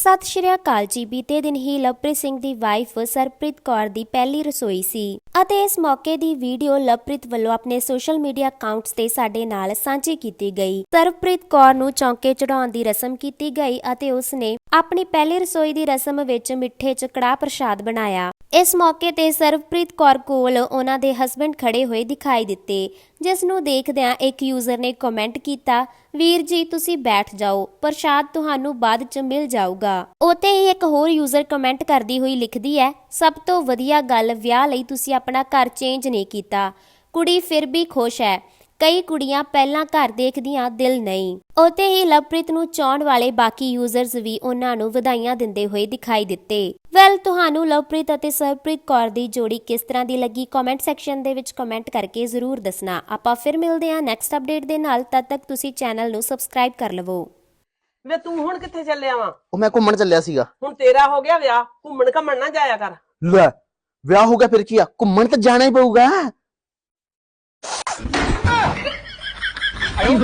ਸਤਿ ਸ਼੍ਰੀ ਅਕਾਲ ਜੀ। ਬੀਤੇ ਦਿਨ ਹੀ ਲਵਪ੍ਰੀਤ ਸਿੰਘ ਦੀ ਵਾਈਫ ਸਰਪ੍ਰੀਤ ਕੌਰ ਦੀ ਪਹਿਲੀ ਰਸੋਈ ਸੀ। ਅਤੇ ਇਸ ਮੌਕੇ ਦੀ ਵੀਡੀਓ ਲਵਪ੍ਰੀਤ ਵੱਲੋਂ ਆਪਣੇ ਸੋਸ਼ਲ ਮੀਡੀਆ ਅਕਾਊਂਟਸ ਤੇ ਸਾਡੇ ਨਾਲ ਸਾਂਝੀ ਕੀਤੀ ਗਈ। ਸਰਪ੍ਰੀਤ ਕੌਰ ਨੂੰ ਚੌਂਕੇ ਚੜਾਉਣ ਦੀ ਰਸਮ ਕੀਤੀ ਗਈ ਅਤੇ ਉਸਨੇ ਆਪਣੀ ਪਹਿਲੀ ਰਸੋਈ ਦੀ ਰਸਮ ਵਿੱਚ ਮਿੱਠੇ ਚ ਕੜਾਹ ਪ੍ਰਸ਼ਾਦ ਬਣਾਇਆ। ਇਸ ਮੌਕੇ ਤੇ ਸਰਵਪ੍ਰੀਤ ਕੌਰ ਕੋਲ ਉਹਨਾਂ ਦੇ ਹਸਬੰਡ ਖੜੇ ਹੋਏ ਦਿਖਾਈ ਦਿੱਤੇ ਜਿਸ ਨੂੰ ਦੇਖਦਿਆਂ ਇੱਕ ਯੂਜ਼ਰ ਨੇ ਕਮੈਂਟ ਕੀਤਾ, ਵੀਰ ਜੀ, ਤੁਸੀਂ ਬੈਠ ਜਾਓ, ਪ੍ਰਸ਼ਾਦ ਤੁਹਾਨੂੰ ਬਾਅਦ ਚ ਮਿਲ ਜਾਊਗਾ। ਉਤੇ ਹੀ ਇੱਕ ਹੋਰ ਯੂਜ਼ਰ ਕਮੈਂਟ ਕਰਦੀ ਹੋਈ ਲਿਖਦੀ ਹੈ, ਸਭ ਤੋਂ ਵਧੀਆ ਗੱਲ ਵਿਆਹ ਲਈ ਤੁਸੀਂ ਆਪਣਾ ਘਰ ਚੇਂਜ ਨਹੀਂ ਕੀਤਾ। ਕੁੜੀ ਫਿਰ ਵੀ ਖੁਸ਼ ਹੈ। ਕਈ ਕੁੜੀਆਂ ਪਹਿਲਾਂ ਘਰ ਦੇਖਦੀਆਂ ਦਿਲ ਨਹੀਂ। ਉਤੇ ਹੀ ਲਵਪ੍ਰੀਤ ਨੂੰ ਚਾਹਣ ਵਾਲੇ ਬਾਕੀ ਯੂਜ਼ਰਸ ਵੀ ਉਹਨਾਂ ਨੂੰ ਵਧਾਈਆਂ ਦਿੰਦੇ ਹੋਏ ਦਿਖਾਈ ਦਿੱਤੇ। ਵੈਲ ਤੁਹਾਨੂੰ ਲਵਪ੍ਰੀਤ ਅਤੇ ਸਰਪ੍ਰੀਤ ਕੌਰ ਦੀ ਜੋੜੀ ਕਿਸ ਤਰ੍ਹਾਂ ਦੀ ਲੱਗੀ? ਕਮੈਂਟ ਸੈਕਸ਼ਨ ਦੇ ਵਿੱਚ ਕਮੈਂਟ ਕਰਕੇ ਜ਼ਰੂਰ ਦੱਸਣਾ। ਆਪਾਂ ਫਿਰ ਮਿਲਦੇ ਹਾਂ ਨੈਕਸਟ ਅਪਡੇਟ ਦੇ ਨਾਲ। ਤਦ ਤੱਕ ਤੁਸੀਂ ਚੈਨਲ ਨੂੰ ਸਬਸਕ੍ਰਾਈਬ ਕਰ ਲਵੋ। ਵੇ ਤੂੰ ਹੁਣ ਕਿੱਥੇ ਚੱਲਿਆ ਵਾ? ਉਹ ਮੈਂ ਘੁੰਮਣ ਚੱਲਿਆ ਸੀਗਾ। ਹੁਣ ਤੇਰਾ ਹੋ ਗਿਆ ਵਿਆਹ। ਘੁੰਮਣ ਘਮਣ ਨਾ ਜਾਇਆ ਕਰ। ਲੈ ਵਿਆਹ ਹੋ ਗਿਆ ਫਿਰ ਕੀ ਆ? ਘੁੰਮਣ ਤਾਂ ਜਾਣਾ ਹੀ ਪਊਗਾ। ਆਇਓ